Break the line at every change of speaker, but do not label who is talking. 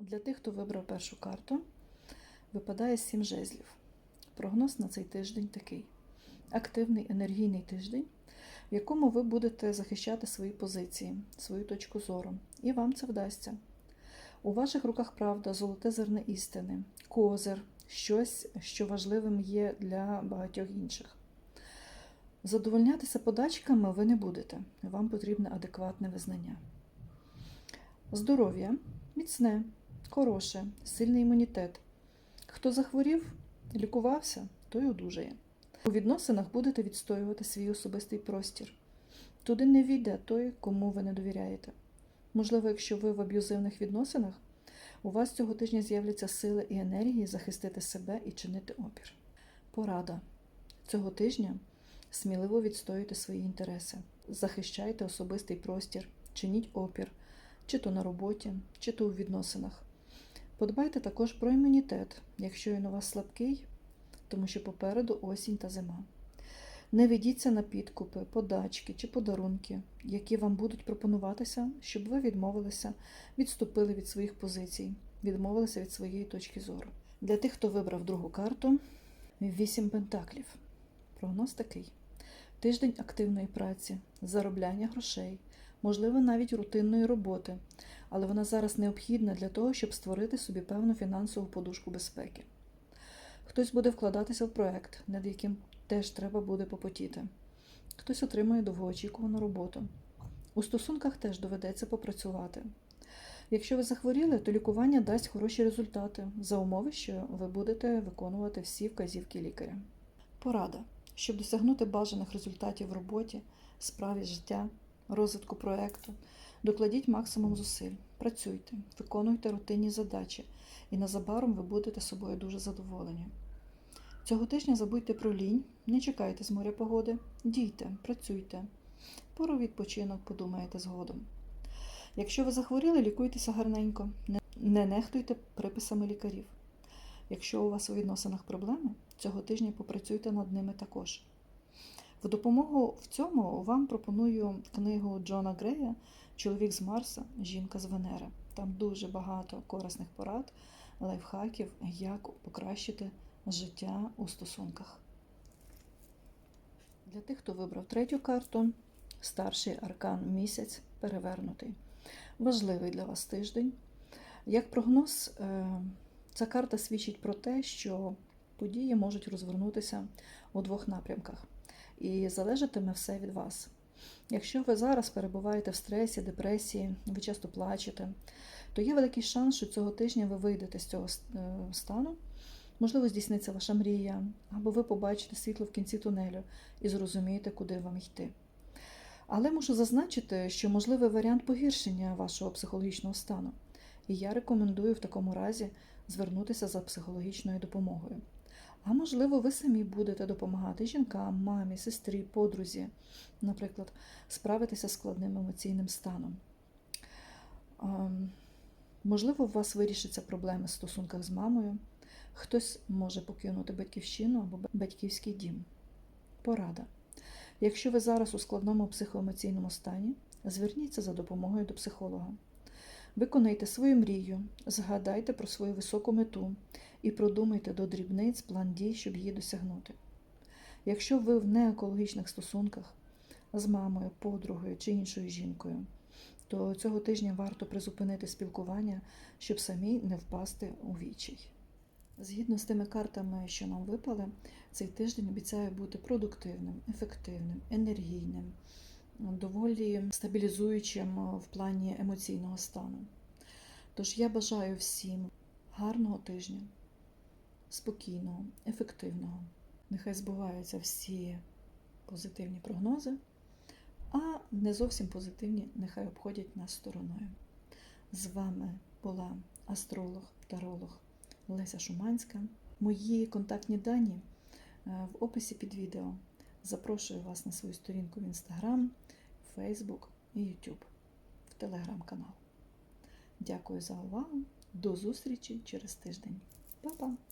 Для тих, хто вибрав першу карту, випадає сім жезлів. Прогноз на цей тиждень такий: активний енергійний тиждень, в якому ви будете захищати свої позиції, свою точку зору, і вам це вдасться. У ваших руках правда, золоте зерне істини, козир, щось, що важливим є для багатьох інших. Задовольнятися подачками ви не будете, вам потрібне адекватне визнання. Здоров'я міцне, хороше, сильний імунітет. Хто захворів, лікувався, той одужає. У відносинах будете відстоювати свій особистий простір. Туди не війде той, кому ви не довіряєте. Можливо, якщо ви в аб'юзивних відносинах, у вас цього тижня з'являться сили і енергії захистити себе і чинити опір. Порада. Цього тижня сміливо відстоюйте свої інтереси, захищайте особистий простір, чиніть опір, чи то на роботі, чи то у відносинах. Подбайте також про імунітет, якщо він у вас слабкий, тому що попереду осінь та зима. Не ведіться на підкупи, подачки чи подарунки, які вам будуть пропонуватися, щоб ви відмовилися, відступили від своїх позицій, відмовилися від своєї точки зору. Для тих, хто вибрав другу карту, вісім пентаклів. Прогноз такий: тиждень активної праці, заробляння грошей, можливо, навіть рутинної роботи, але вона зараз необхідна для того, щоб створити собі певну фінансову подушку безпеки. Хтось буде вкладатися в проект, над яким теж треба буде попотіти. Хтось отримує довгоочікувану роботу. У стосунках теж доведеться попрацювати. Якщо ви захворіли, то лікування дасть хороші результати за умови, що ви будете виконувати всі вказівки лікаря. Порада. Щоб досягнути бажаних результатів в роботі, справі життя, розвитку проекту, докладіть максимум зусиль, працюйте, виконуйте рутинні задачі, і незабаром ви будете собою дуже задоволені. Цього тижня забудьте про лінь, не чекайте з моря погоди, дійте, працюйте. Пору відпочинок подумаєте згодом. Якщо ви захворіли, лікуйтеся гарненько, не- не нехтуйте приписами лікарів. Якщо у вас у відносинах проблеми, цього тижня попрацюйте над ними також. В допомогу в цьому вам пропоную книгу Джона Грея Чоловік з Марса, жінка з Венери. Там дуже багато корисних порад, лайфхаків, як покращити життя у стосунках. Для тих, хто вибрав третю карту, старший аркан місяць перевернутий. Важливий для вас тиждень. Як прогноз, е, ця карта свідчить про те, що події можуть розвернутися у двох напрямках, і залежатиме все від вас. Якщо ви зараз перебуваєте в стресі, депресії, ви часто плачете, то є великий шанс, що цього тижня ви вийдете з цього е, стану. Можливо, здійсниться ваша мрія, або ви побачите світло в кінці тунелю і зрозумієте, куди вам йти. Але мушу зазначити, що можливий варіант погіршення вашого психологічного стану, і я рекомендую в такому разі звернутися за психологічною допомогою. А можливо, ви самі будете допомагати жінкам, мамі, сестрі, подрузі, наприклад, справитися з складним емоційним станом. Ем, Можливо, у вас вирішаться проблеми в стосунках з мамою, хтось може покинути батьківщину або батьківський дім. Порада. Якщо ви зараз у складному психоемоційному стані, зверніться за допомогою до психолога. Виконайте свою мрію, згадайте про свою високу мету і продумайте до дрібниць план дій, щоб її досягнути. Якщо ви в неекологічних стосунках з мамою, подругою чи іншою жінкою, то цього тижня варто призупинити спілкування, щоб самі не впасти у відчай. Згідно з тими картами, що нам випали, цей тиждень обіцяє бути продуктивним, ефективним, енергійним, доволі стабілізуючим в плані емоційного стану. Тож я бажаю всім гарного тижня, спокійного, ефективного. Нехай збуваються всі позитивні прогнози, а не зовсім позитивні нехай обходять нас стороною. З вами була астролог, таролог Леся Шуманська. Мої контактні дані е, в описі під відео. Запрошую вас на свою сторінку в Instagram, Facebook і YouTube, в телеграм-канал. Дякую за увагу. До зустрічі через тиждень. Па-па!